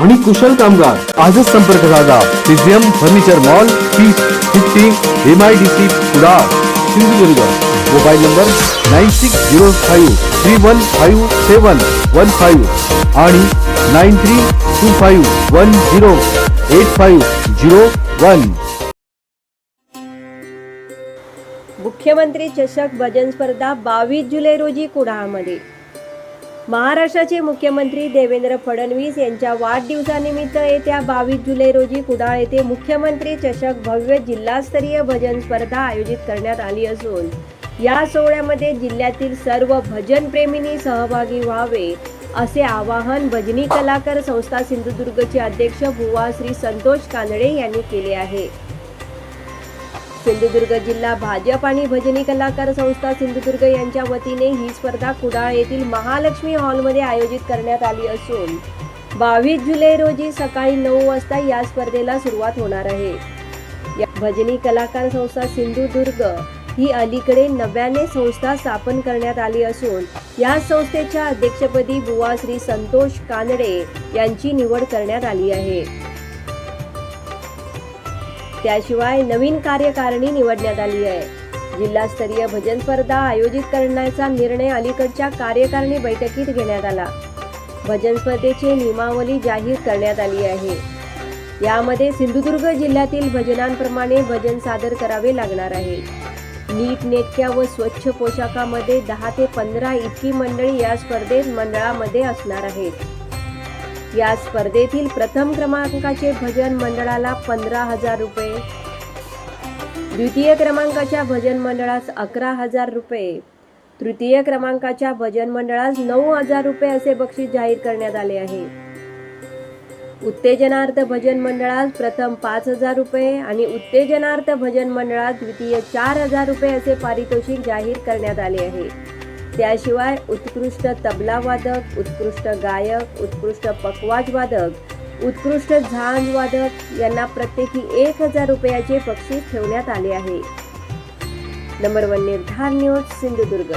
आणि कुशल कामगार. आजच संपर्क साधा. पिझियम furniture mall piece fifty M I D C Kudal Sindhudurg. Mobile number nine six zero five three one five seven one five आणि nine three two five one zero eight five zero one. मुख्यमंत्री चषक भजन स्पर्धा बावीस जुलै रोजी कुडाळमध्ये. महाराष्ट्राचे मुख्यमंत्री देवेंद्र फडणवीस यांच्या वाढदिवसानिमित्त येत्या बावीस जुलै रोजी कुडाळ येथे मुख्यमंत्री चषक भव्य जिल्हास्तरीय भजन स्पर्धा आयोजित करण्यात आली असून या सोहळ्यामध्ये जिल्ह्यातील सर्व भजनप्रेमींनी सहभागी व्हावे असे आवाहन भजनी कलाकार संस्था सिंधुदुर्गचे अध्यक्ष बुवा श्री संतोष कानडे यांनी केले आहे. सिंधुदुर्ग जिल्हा भाजप आणि भजनी कलाकार संस्था सिंधुदुर्ग यांच्या वतीने ही स्पर्धा कुडाळ येथील महालक्ष्मी हॉलमध्ये आयोजित करण्यात आली असून बावीस जुलै रोजी सकाळी नऊ वाजता या स्पर्धेला सुरुवात होणार आहे. या भजनी कलाकार संस्था सिंधुदुर्ग ही अलीकडे नव्याने संस्था स्थापन करण्यात आली असून या संस्थेच्या अध्यक्षपदी बुवा श्री संतोष कानडे यांची निवड करण्यात आली आहे. त्याशिवाय नवीन कार्यकारिणी निवडण्यात आली आहे. जिल्हास्तरीय भजन स्पर्धा आयोजित करण्याचा निर्णय अलीकडच्या कार्यकारिणी बैठकीत घेण्यात आला. भजन स्पर्धेची नियमावली जाहीर करण्यात आली आहे. यामध्ये सिंधुदुर्ग जिल्ह्यातील भजनांप्रमाणे भजन सादर करावे लागणार आहे. नीट नेटक्या व स्वच्छ पोशाखामध्ये दहा ते पंधरा इतकी मंडळी या स्पर्धेत मंडळामध्ये असणार आहेत. या स्पर्धेतील प्रथम क्रमांकाचे भजन मंडळाला पंधरा हजार रुपये. द्वितीय क्रमांकाच्या भजन मंडळास अकरा हजार रुपये. तृतीय क्रमांकाच्या भजन मंडळास नऊ हजार रुपये असे बक्षीस जाहीर करण्यात आले आहे. उत्तेजनार्थ भजन मंडळास प्रथम पाच हजार रुपये आणि उत्तेजनार्थ भजन मंडळात द्वितीय चार हजार रुपये असे पारितोषिक जाहीर करण्यात आले आहे. त्याशिवाय उत्कृष्ट तबलावादक उत्कृष्ट गायक उत्कृष्ट पकवाजवादक उत्कृष्ट झांजवादक यांना प्रत्येकी एक हजार रुपयाचे बक्षीस ठेवण्यात आले आहे. Number one Nirdhar news Sindhudurg.